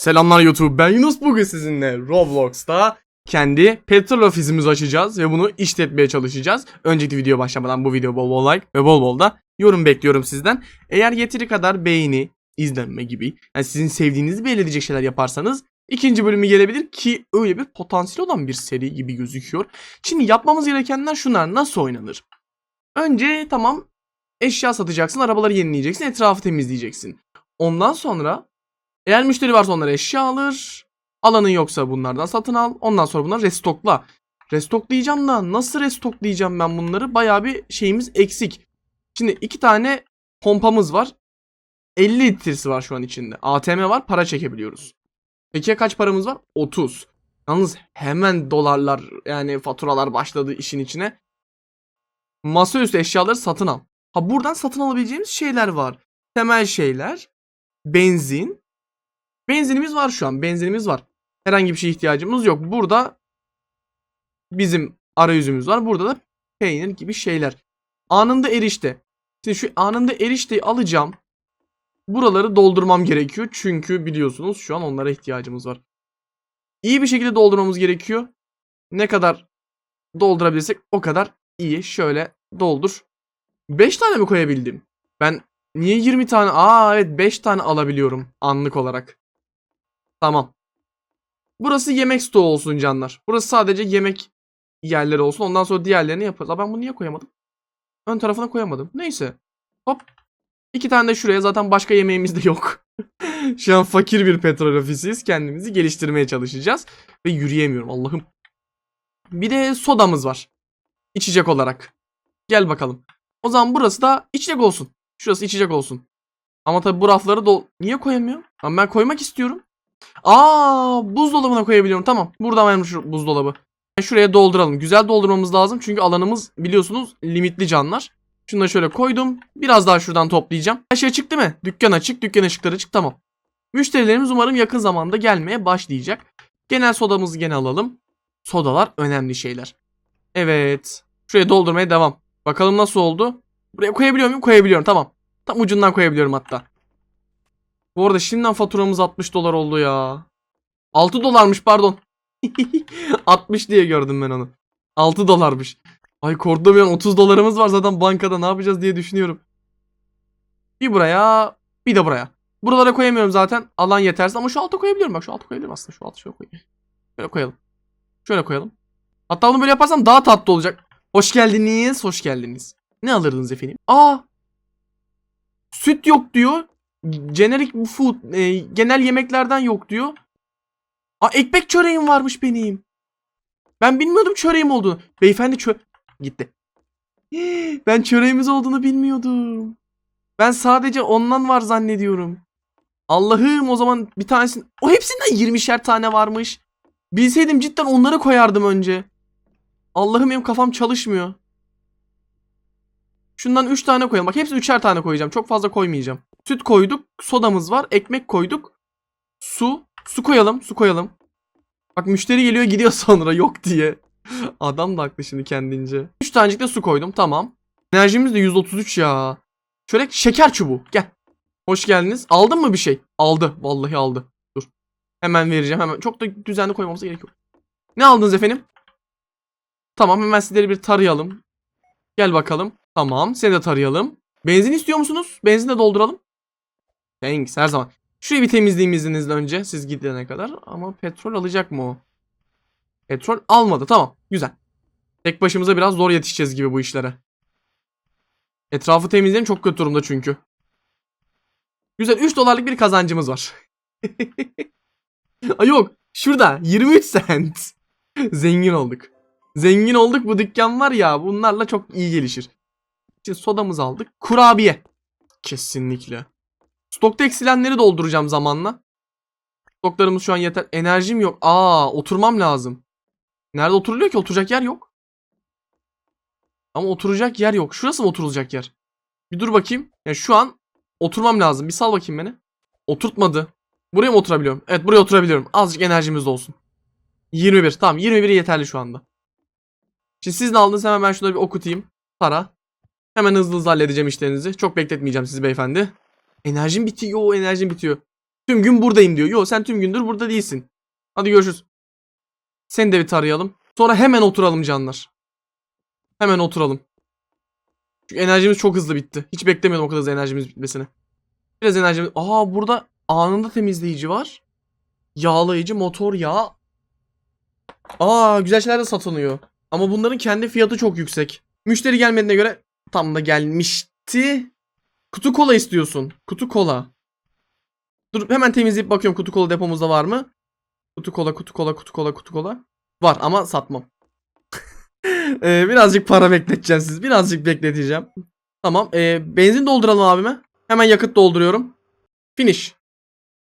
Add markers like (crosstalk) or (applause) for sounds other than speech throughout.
Selamlar YouTube ben Yunus bugün sizinle Roblox'ta kendi petrol ofisimizi açacağız ve bunu işletmeye çalışacağız. Önceki video başlamadan bu video bol bol like ve bol bol da yorum bekliyorum sizden. Eğer yeteri kadar beğeni, izlenme gibi yani sizin sevdiğinizi belli edecek şeyler yaparsanız ikinci bölümü gelebilir ki öyle bir potansiyel olan bir seri gibi gözüküyor. Şimdi yapmamız gerekenler şunlar nasıl oynanır? Önce tamam eşya satacaksın, arabaları yenileyeceksin, etrafı temizleyeceksin. Ondan sonra eğer müşteri varsa onlara eşya alır. Alanın yoksa bunlardan satın al. Ondan sonra bunları restokla. Restoklayacağım da nasıl restoklayacağım ben bunları? Bayağı bir şeyimiz eksik. Şimdi iki tane pompamız var. 50 litresi var şu an içinde. ATM var para çekebiliyoruz. Peki kaç paramız var? 30. Yalnız hemen dolarlar yani faturalar başladı işin içine. Masaüstü eşyaları satın al. Ha buradan satın alabileceğimiz şeyler var. Temel şeyler. Benzin, Benzinimiz var şu an. Benzinimiz var. Herhangi bir şeye ihtiyacımız yok. Burada bizim arayüzümüz var. Burada da peynir gibi şeyler. Anında erişte. Şimdi şu anında erişteyi alacağım. Buraları doldurmam gerekiyor. Çünkü biliyorsunuz şu an onlara ihtiyacımız var. İyi bir şekilde doldurmamız gerekiyor. Ne kadar doldurabilirsek o kadar iyi. Şöyle doldur. 5 tane mi koyabildim? Ben niye 20 tane? Aa evet 5 tane alabiliyorum anlık olarak. Tamam. Burası yemek stoğu olsun canlar. Burası sadece yemek yerleri olsun. Ondan sonra diğerlerini yaparız. Ben bunu niye koyamadım? Ön tarafına koyamadım. Neyse. Hop. İki tane de şuraya. Zaten başka yemeğimiz de yok. (laughs) Şu an fakir bir petrol ofisiyiz. Kendimizi geliştirmeye çalışacağız. Ve yürüyemiyorum Allah'ım. Bir de sodamız var. İçecek olarak. Gel bakalım. O zaman burası da içecek olsun. Şurası içecek olsun. Ama tabi bu rafları dol... Niye koyamıyorum? Ben koymak istiyorum. Aa, buzdolabına koyabiliyorum. Tamam. Burada varmış şu buzdolabı. Şuraya dolduralım. Güzel doldurmamız lazım. Çünkü alanımız biliyorsunuz limitli canlar. Şunu da şöyle koydum. Biraz daha şuradan toplayacağım. Her şey açık değil mi? Dükkan açık. Dükkan ışıkları açık. Tamam. Müşterilerimiz umarım yakın zamanda gelmeye başlayacak. Genel sodamızı gene alalım. Sodalar önemli şeyler. Evet. Şuraya doldurmaya devam. Bakalım nasıl oldu. Buraya koyabiliyor muyum? Koyabiliyorum. Tamam. Tam ucundan koyabiliyorum hatta. Bu arada şimdiden faturamız 60 dolar oldu ya. 6 dolarmış pardon. (laughs) 60 diye gördüm ben onu. 6 dolarmış. Ay korktum ya 30 dolarımız var zaten bankada ne yapacağız diye düşünüyorum. Bir buraya bir de buraya. Buralara koyamıyorum zaten. Alan yetersiz ama şu alta koyabiliyorum. Bak şu alta koyabilirim aslında. Şu alta şöyle koyayım. Şöyle koyalım. Şöyle koyalım. Hatta bunu böyle yaparsam daha tatlı olacak. Hoş geldiniz. Hoş geldiniz. Ne alırdınız efendim? Aa! Süt yok diyor. Generic food. e, genel yemeklerden yok diyor. Aa ekmek çöreğim varmış benim. Ben bilmiyordum çöreğim olduğunu. Beyefendi çö... Gitti. (gasps) Ben çöreğimiz olduğunu bilmiyordum. Ben sadece ondan var zannediyorum. Allah'ım o zaman bir tanesini... O hepsinden 20'şer tane varmış. Bilseydim cidden onları koyardım önce. Allah'ım benim kafam çalışmıyor. Şundan 3 tane koyalım. Bak hepsi 3'er tane koyacağım. Çok fazla koymayacağım. Süt koyduk. Sodamız var. Ekmek koyduk. Su. Su koyalım. Su koyalım. Bak müşteri geliyor gidiyor (laughs) sonra yok diye. Adam da haklı şimdi kendince. 3 tanecik de su koydum. Tamam. Enerjimiz de 133 ya. Şöyle şeker çubuğu. Gel. Hoş geldiniz. Aldın mı bir şey? Aldı. Vallahi aldı. Dur. Hemen vereceğim. Hemen. Çok da düzenli koymamıza gerek yok. Ne aldınız efendim? Tamam hemen sizleri bir tarayalım. Gel bakalım. Tamam seni de tarayalım. Benzin istiyor musunuz? Benzin de dolduralım. Thanks her zaman. Şurayı bir temizleyeyim izninizle önce siz gidene kadar. Ama petrol alacak mı o? Petrol almadı tamam güzel. Tek başımıza biraz zor yetişeceğiz gibi bu işlere. Etrafı temizleyelim çok kötü durumda çünkü. Güzel 3 dolarlık bir kazancımız var. (laughs) Ay yok şurada 23 cent. (laughs) Zengin olduk. Zengin olduk bu dükkan var ya bunlarla çok iyi gelişir. Şimdi sodamızı aldık. Kurabiye. Kesinlikle. Stokta eksilenleri dolduracağım zamanla. Stoklarımız şu an yeter. Enerjim yok. Aa oturmam lazım. Nerede oturuluyor ki? Oturacak yer yok. Ama oturacak yer yok. Şurası mı oturulacak yer? Bir dur bakayım. Ya şu an oturmam lazım. Bir sal bakayım beni. Oturtmadı. Buraya mı oturabiliyorum? Evet buraya oturabiliyorum. Azıcık enerjimiz de olsun. 21. Tamam 21 yeterli şu anda. Şimdi siz ne aldınız hemen ben şunları bir okutayım. Para. Hemen hızlı hızlı halledeceğim işlerinizi. Çok bekletmeyeceğim sizi beyefendi. Enerjim bitiyor. Enerjim bitiyor. Tüm gün buradayım diyor. Yo sen tüm gündür burada değilsin. Hadi görüşürüz. Seni de bir tarayalım. Sonra hemen oturalım canlar. Hemen oturalım. Çünkü enerjimiz çok hızlı bitti. Hiç beklemiyordum o kadar hızlı enerjimiz bitmesini. Biraz enerjimiz... Aa burada anında temizleyici var. Yağlayıcı, motor yağı. Aa güzel şeyler de satılıyor. Ama bunların kendi fiyatı çok yüksek. Müşteri gelmediğine göre tam da gelmişti. Kutu kola istiyorsun. Kutu kola. Dur hemen temizleyip bakıyorum kutu kola depomuzda var mı? Kutu kola, kutu kola, kutu kola, kutu kola. Var ama satmam. (laughs) Ee, birazcık para bekleteceğim siz. Birazcık bekleteceğim. Tamam. ee, benzin dolduralım abime. Hemen yakıt dolduruyorum. Finish.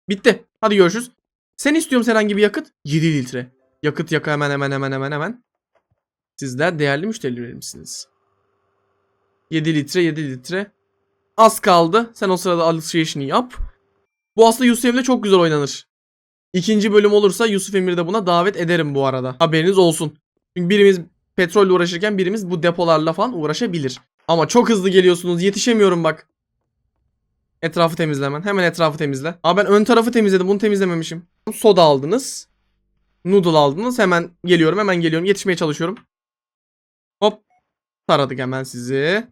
Bitti. Hadi görüşürüz. Sen istiyorum herhangi bir yakıt. 7 litre. Yakıt yaka hemen hemen hemen hemen hemen. Sizler değerli müşterilerimsiniz. 7 litre 7 litre. Az kaldı. Sen o sırada alışverişini yap. Bu aslında Yusuf Emre çok güzel oynanır. İkinci bölüm olursa Yusuf Emir'i de buna davet ederim bu arada. Haberiniz olsun. Çünkü birimiz petrolle uğraşırken birimiz bu depolarla falan uğraşabilir. Ama çok hızlı geliyorsunuz. Yetişemiyorum bak. Etrafı temizlemen. Hemen etrafı temizle. Aa ben ön tarafı temizledim. Bunu temizlememişim. Soda aldınız. Noodle aldınız. Hemen geliyorum. Hemen geliyorum. Yetişmeye çalışıyorum. Hop. Taradık hemen sizi.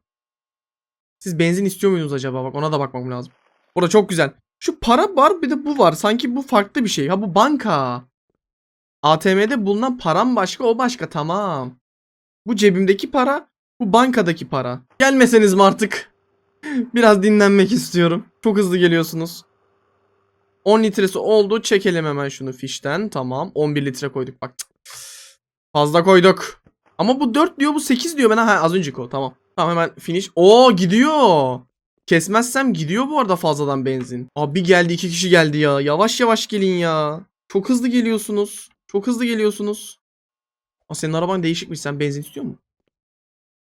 Siz benzin istiyor muydunuz acaba? Bak ona da bakmam lazım. Orada çok güzel. Şu para var bir de bu var. Sanki bu farklı bir şey. Ha bu banka. ATM'de bulunan param başka o başka tamam. Bu cebimdeki para bu bankadaki para. Gelmeseniz mi artık? (laughs) Biraz dinlenmek istiyorum. Çok hızlı geliyorsunuz. 10 litresi oldu. Çekelim hemen şunu fişten. Tamam. 11 litre koyduk bak. Fazla koyduk. Ama bu 4 diyor bu 8 diyor. Ben ha az önceki o tamam. Tamam hemen finish. Oo gidiyor. Kesmezsem gidiyor bu arada fazladan benzin. Abi geldi iki kişi geldi ya. Yavaş yavaş gelin ya. Çok hızlı geliyorsunuz. Çok hızlı geliyorsunuz. Aa, senin araban değişikmiş. Sen benzin istiyor musun?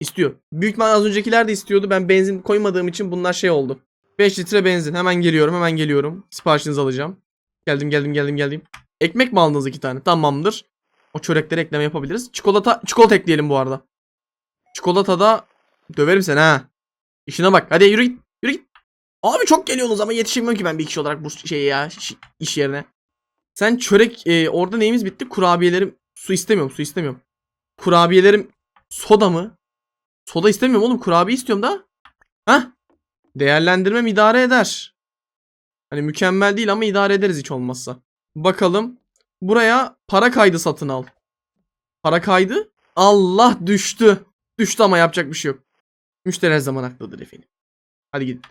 İstiyor. Büyük ihtimal az öncekiler de istiyordu. Ben benzin koymadığım için bunlar şey oldu. 5 litre benzin. Hemen geliyorum. Hemen geliyorum. Siparişinizi alacağım. Geldim geldim geldim geldim. Ekmek mi aldınız iki tane? Tamamdır. O çörekleri ekleme yapabiliriz. Çikolata çikolata ekleyelim bu arada. Çikolata da döverim seni ha. İşine bak. Hadi yürü git. Yürü git. Abi çok geliyorsunuz ama yetişemiyorum ki ben bir kişi olarak bu şey ya iş yerine. Sen çörek e, orada neyimiz bitti? Kurabiyelerim su istemiyorum su istemiyorum. Kurabiyelerim soda mı? Soda istemiyorum oğlum kurabiye istiyorum da. Hah. Değerlendirmem idare eder. Hani mükemmel değil ama idare ederiz hiç olmazsa. Bakalım. Buraya para kaydı satın al. Para kaydı. Allah düştü. Düştü ama yapacak bir şey yok. Müşteri her zaman haklıdır efendim. Hadi gidin.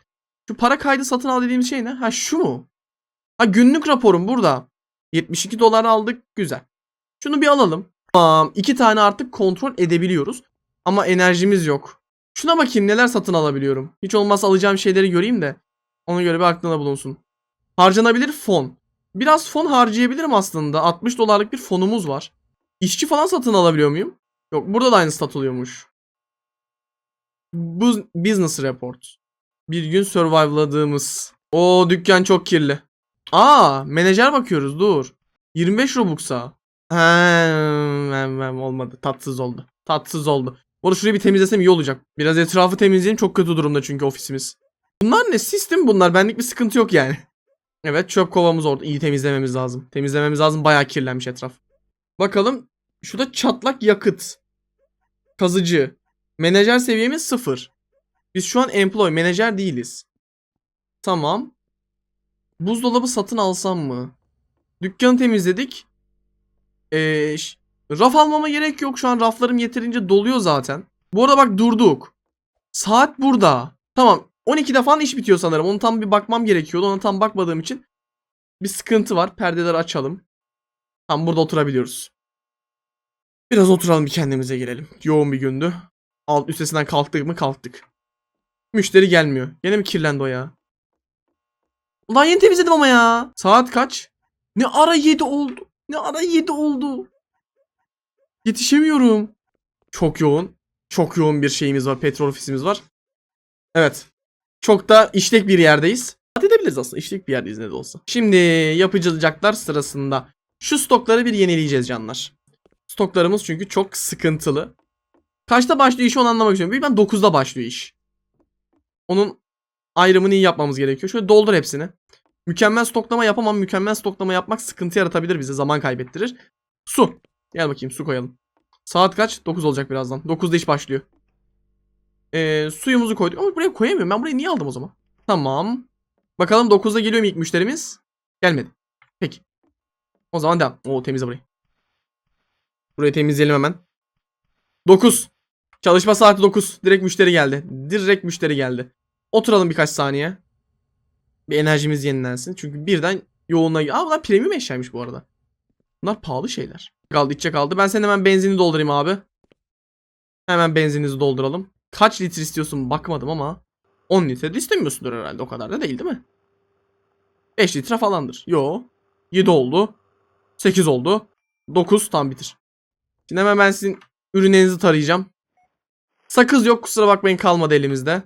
Şu para kaydı satın al dediğimiz şey ne? Ha şu mu? Ha günlük raporum burada. 72 dolar aldık. Güzel. Şunu bir alalım. Tamam. iki tane artık kontrol edebiliyoruz. Ama enerjimiz yok. Şuna bakayım neler satın alabiliyorum. Hiç olmazsa alacağım şeyleri göreyim de. Ona göre bir aklına bulunsun. Harcanabilir fon. Biraz fon harcayabilirim aslında. 60 dolarlık bir fonumuz var. İşçi falan satın alabiliyor muyum? Yok burada da aynı satılıyormuş. Bu business report. Bir gün survive'ladığımız. O dükkan çok kirli. Aa, menajer bakıyoruz dur. 25 Robux'a. He, hem, hem, olmadı. Tatsız oldu. Tatsız oldu. Bunu şurayı bir temizlesem iyi olacak. Biraz etrafı temizleyelim. Çok kötü durumda çünkü ofisimiz. Bunlar ne? Sistem bunlar. Benlik bir sıkıntı yok yani. (laughs) Evet çöp kovamız orada. İyi temizlememiz lazım. Temizlememiz lazım. Bayağı kirlenmiş etraf. Bakalım. Şurada çatlak yakıt. Kazıcı. Menajer seviyemiz sıfır. Biz şu an employee. Menajer değiliz. Tamam. Buzdolabı satın alsam mı? Dükkanı temizledik. Ee, raf almama gerek yok. Şu an raflarım yeterince doluyor zaten. Bu arada bak durduk. Saat burada. Tamam. 12'de falan iş bitiyor sanırım. Onu tam bir bakmam gerekiyordu. Ona tam bakmadığım için bir sıkıntı var. Perdeleri açalım. Tam burada oturabiliyoruz. Biraz oturalım bir kendimize gelelim. Yoğun bir gündü. Alt üstesinden kalktık mı kalktık. Müşteri gelmiyor. Gene mi kirlendi o ya? Ulan yeni temizledim ama ya. Saat kaç? Ne ara 7 oldu? Ne ara 7 oldu? Yetişemiyorum. Çok yoğun. Çok yoğun bir şeyimiz var. Petrol ofisimiz var. Evet. Çok da işlek bir yerdeyiz. Rahat edebiliriz aslında. İşlek bir yerdeyiz ne de olsa. Şimdi yapıcılıklar sırasında şu stokları bir yenileyeceğiz canlar. Stoklarımız çünkü çok sıkıntılı. Kaçta başlıyor iş onu anlamak istiyorum. Ben 9'da başlıyor iş. Onun ayrımını iyi yapmamız gerekiyor. Şöyle doldur hepsini. Mükemmel stoklama yapamam. Mükemmel stoklama yapmak sıkıntı yaratabilir bize. Zaman kaybettirir. Su. Gel bakayım su koyalım. Saat kaç? 9 olacak birazdan. 9'da iş başlıyor. Ee, suyumuzu koyduk. Ama buraya koyamıyorum. Ben burayı niye aldım o zaman? Tamam. Bakalım 9'da geliyor mu ilk müşterimiz? Gelmedi. Peki. O zaman devam. Oo temizle burayı. Burayı temizleyelim hemen. 9. Çalışma saati 9. Direkt müşteri geldi. Direkt müşteri geldi. Oturalım birkaç saniye. Bir enerjimiz yenilensin. Çünkü birden yoğunluğa... Aa bunlar premium eşyaymış bu arada. Bunlar pahalı şeyler. Kaldı içecek kaldı. Ben senin hemen benzini doldurayım abi. Hemen benzininizi dolduralım. Kaç litre istiyorsun bakmadım ama 10 litre de istemiyorsundur herhalde. O kadar da değil değil mi? 5 litre falandır. Yo. 7 oldu. 8 oldu. 9 tam bitir. Şimdi hemen ben sizin ürünlerinizi tarayacağım. Sakız yok kusura bakmayın kalmadı elimizde.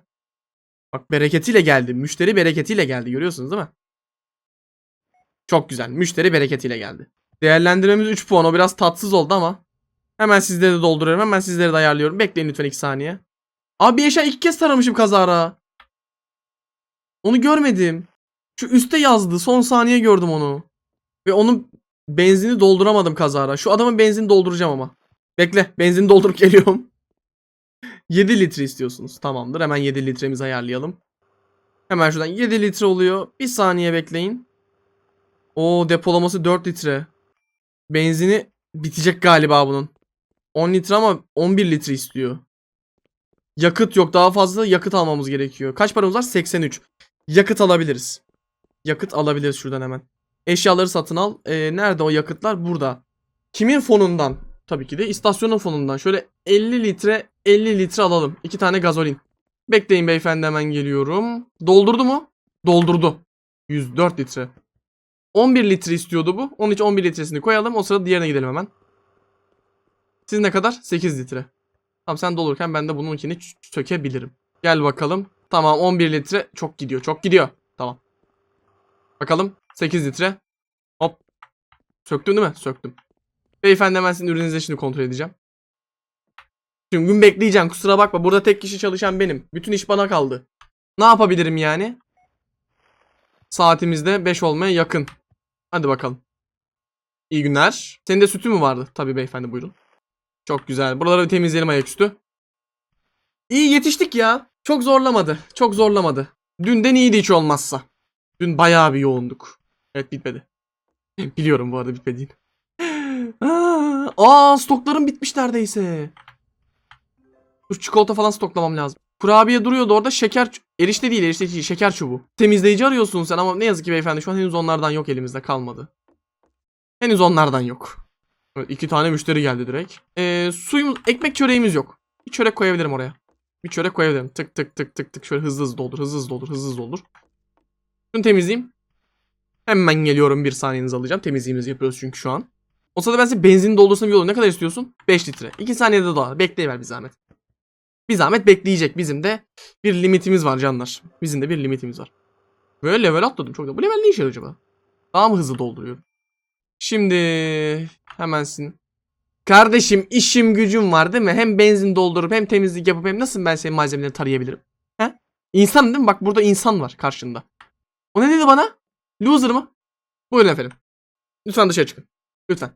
Bak bereketiyle geldi. Müşteri bereketiyle geldi. Görüyorsunuz değil mi? Çok güzel. Müşteri bereketiyle geldi. Değerlendirmemiz 3 puan. O biraz tatsız oldu ama. Hemen sizleri de dolduruyorum. Hemen sizleri de ayarlıyorum. Bekleyin lütfen 2 saniye. Abi eşya iki kez taramışım kazara. Onu görmedim. Şu üste yazdı. Son saniye gördüm onu. Ve onun benzini dolduramadım kazara. Şu adamın benzini dolduracağım ama. Bekle. Benzini doldurup geliyorum. 7 litre istiyorsunuz. Tamamdır. Hemen 7 litremizi ayarlayalım. Hemen şuradan 7 litre oluyor. Bir saniye bekleyin. O depolaması 4 litre. Benzini bitecek galiba bunun. 10 litre ama 11 litre istiyor. Yakıt yok. Daha fazla yakıt almamız gerekiyor. Kaç paramız var? 83. Yakıt alabiliriz. Yakıt alabiliriz şuradan hemen. Eşyaları satın al. Ee, nerede o yakıtlar? Burada. Kimin fonundan? Tabii ki de istasyonun fonundan. Şöyle 50 litre 50 litre alalım. 2 tane gazolin. Bekleyin beyefendi hemen geliyorum. Doldurdu mu? Doldurdu. 104 litre. 11 litre istiyordu bu. Onun için 11 litresini koyalım. O sırada diğerine gidelim hemen. Siz ne kadar? 8 litre. Tamam sen dolurken ben de bununkini sökebilirim. Gel bakalım. Tamam 11 litre. Çok gidiyor. Çok gidiyor. Tamam. Bakalım. 8 litre. Hop. Söktün değil mi? Söktüm. Beyefendi hemen sizin ürününüzü şimdi kontrol edeceğim. Tüm gün bekleyeceğim. Kusura bakma. Burada tek kişi çalışan benim. Bütün iş bana kaldı. Ne yapabilirim yani? Saatimizde 5 olmaya yakın. Hadi bakalım. İyi günler. Senin de sütü mü vardı? Tabii beyefendi buyurun. Çok güzel. Buraları bir temizleyelim ayaküstü. İyi yetiştik ya. Çok zorlamadı. Çok zorlamadı. Dünden iyiydi hiç olmazsa. Dün bayağı bir yoğunduk. Evet bitmedi. (laughs) Biliyorum bu arada bitmediğini. (laughs) Aa, stoklarım bitmiş neredeyse. Dur çikolata falan stoklamam lazım. Kurabiye duruyordu orada şeker erişte değil erişte değil şeker çubuğu. Temizleyici arıyorsun sen ama ne yazık ki beyefendi şu an henüz onlardan yok elimizde kalmadı. Henüz onlardan yok. Evet, iki tane müşteri geldi direkt. Ee, suyumuz ekmek çöreğimiz yok. Bir çörek koyabilirim oraya. Bir çörek koyabilirim. Tık tık tık tık tık şöyle hızlı hızlı doldur hızlı hızlı doldur hızlı hızlı doldur. Şunu temizleyeyim. Hemen geliyorum bir saniyenizi alacağım. Temizliğimizi yapıyoruz çünkü şu an. O sırada ben size benzin doldursam bir yolu ne kadar istiyorsun? 5 litre. 2 saniyede dolar. Bekleyiver bir zahmet. Bir zahmet bekleyecek. Bizim de bir limitimiz var canlar. Bizim de bir limitimiz var. Böyle level atladım çok da. Bu level ne işe yarıyor acaba? Daha mı hızlı dolduruyorum? Şimdi hemen sin. Kardeşim işim gücüm var değil mi? Hem benzin doldurup hem temizlik yapıp hem nasıl ben senin malzemelerini tarayabilirim? He? İnsan değil mi? Bak burada insan var karşında. O ne dedi bana? Loser mı? Buyurun efendim. Lütfen dışarı çıkın. Lütfen.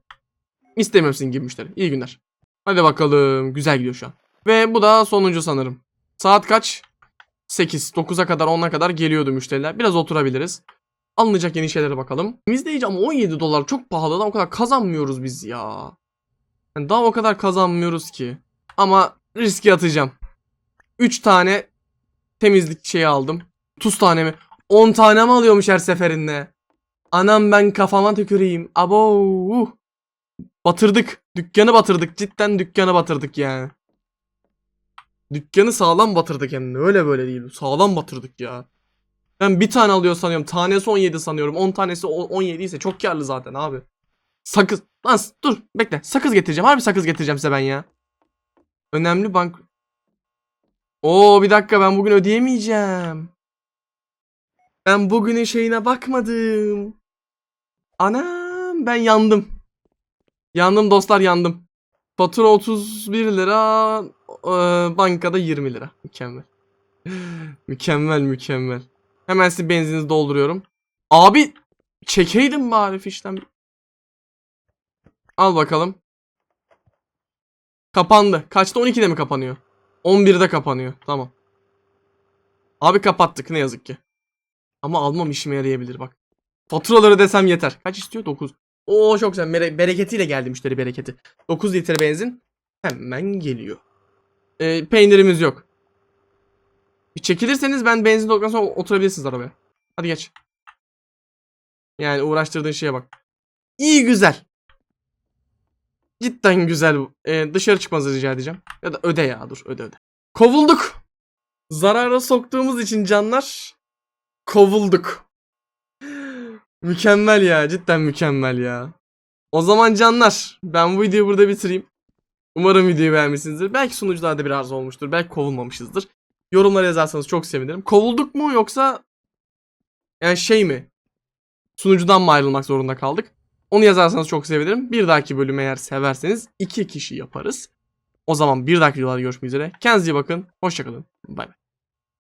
İstemiyorum sizin gibi müşteri. İyi günler. Hadi bakalım. Güzel gidiyor şu an. Ve bu da sonuncu sanırım. Saat kaç? 8. 9'a kadar 10'a kadar geliyordu müşteriler. Biraz oturabiliriz. Alınacak yeni şeylere bakalım. İzleyici ama 17 dolar çok pahalı. Daha o kadar kazanmıyoruz biz ya. Yani daha o kadar kazanmıyoruz ki. Ama riske atacağım. 3 tane temizlik şeyi aldım. 30 tane mi? 10 tane mi alıyormuş her seferinde? Anam ben kafama tüküreyim. Abo. Batırdık. Dükkanı batırdık. Cidden dükkanı batırdık yani. Dükkanı sağlam batırdık hem de. Öyle böyle değil. Sağlam batırdık ya. Ben bir tane alıyor sanıyorum. Tanesi 17 sanıyorum. 10 tanesi o- 17 ise çok karlı zaten abi. Sakız. Lan dur bekle. Sakız getireceğim. Harbi sakız getireceğim size ben ya. Önemli bank. Oo bir dakika ben bugün ödeyemeyeceğim. Ben bugünün şeyine bakmadım. Anam ben yandım. Yandım dostlar yandım. Fatura 31 lira, e, bankada 20 lira. Mükemmel. (laughs) mükemmel mükemmel. Hemen size benzininizi dolduruyorum. Abi çekeydim bari fişten. Al bakalım. Kapandı. Kaçta 12'de mi kapanıyor? 11'de kapanıyor. Tamam. Abi kapattık ne yazık ki. Ama almam işime yarayabilir bak. Faturaları desem yeter. Kaç istiyor? 9. Oo çok güzel. Mere- bereketiyle geldi müşteri bereketi. 9 litre benzin hemen geliyor. Ee, peynirimiz yok. Bir çekilirseniz ben benzin dolduktan oturabilirsiniz arabaya. Hadi geç. Yani uğraştırdığın şeye bak. İyi güzel. Cidden güzel bu. Ee, dışarı çıkmanızı rica edeceğim. Ya da öde ya dur öde öde. Kovulduk. Zarara soktuğumuz için canlar kovulduk. mükemmel ya cidden mükemmel ya. O zaman canlar ben bu videoyu burada bitireyim. Umarım videoyu beğenmişsinizdir. Belki sunucularda bir arıza olmuştur. Belki kovulmamışızdır. Yorumlara yazarsanız çok sevinirim. Kovulduk mu yoksa yani şey mi? Sunucudan mı ayrılmak zorunda kaldık? Onu yazarsanız çok sevinirim. Bir dahaki bölümü eğer severseniz iki kişi yaparız. O zaman bir dahaki videolarda görüşmek üzere. Kendinize iyi bakın. Hoşçakalın. Bay bay.